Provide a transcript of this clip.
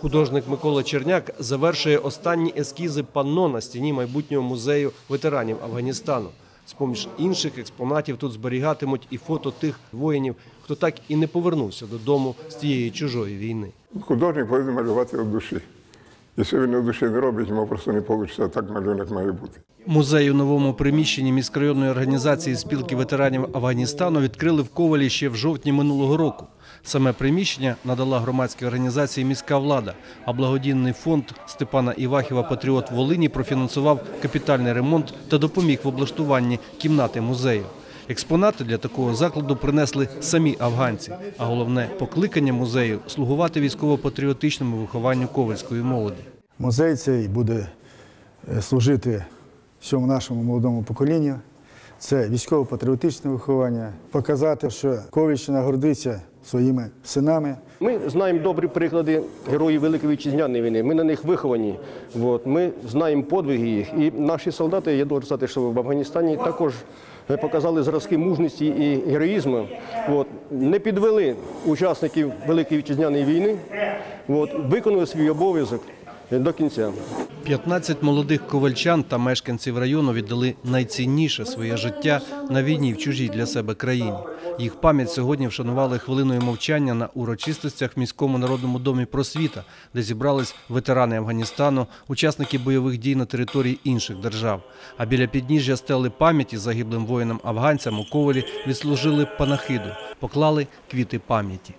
Художник Микола Черняк завершує останні ескізи панно на стіні майбутнього музею ветеранів Афганістану. З-поміж інших експонатів тут зберігатимуть і фото тих воїнів, хто так і не повернувся додому з тієї чужої війни. Художник повинен малювати від душі. Якщо він від душі не робить, йому просто не вийде, так малюнок має бути. Музей у новому приміщенні міськрайонної організації спілки ветеранів Афганістану відкрили в Ковалі ще в жовтні минулого року. Саме приміщення надала громадській організації міська влада, а благодійний фонд Степана Івахіва Патріот Волині профінансував капітальний ремонт та допоміг в облаштуванні кімнати музею. Експонати для такого закладу принесли самі афганці. А головне покликання музею слугувати військово-патріотичному вихованню ковальської молоді. Музей цей буде е, служити всьому нашому молодому поколінню. Це військово-патріотичне виховання, показати, що Ковальщина гордиться своїми синами. Ми знаємо добрі приклади героїв Великої Вітчизняної війни. Ми на них виховані. От. Ми знаємо подвиги їх. І наші солдати, я должен сказати, що в Афганістані також е, показали зразки мужності і героїзму. От. Не підвели учасників Великої Вітчизняної війни, от. виконали свій обов'язок до кінця. 15 молодих ковальчан та мешканців району віддали найцінніше своє життя на війні в чужій для себе країні. Їх пам'ять сьогодні вшанували хвилиною мовчання на урочистостях в міському народному домі просвіта, де зібрались ветерани Афганістану, учасники бойових дій на території інших держав. А біля підніжжя стели пам'яті загиблим воїнам афганцям у Ковалі відслужили панахиду, поклали квіти пам'яті.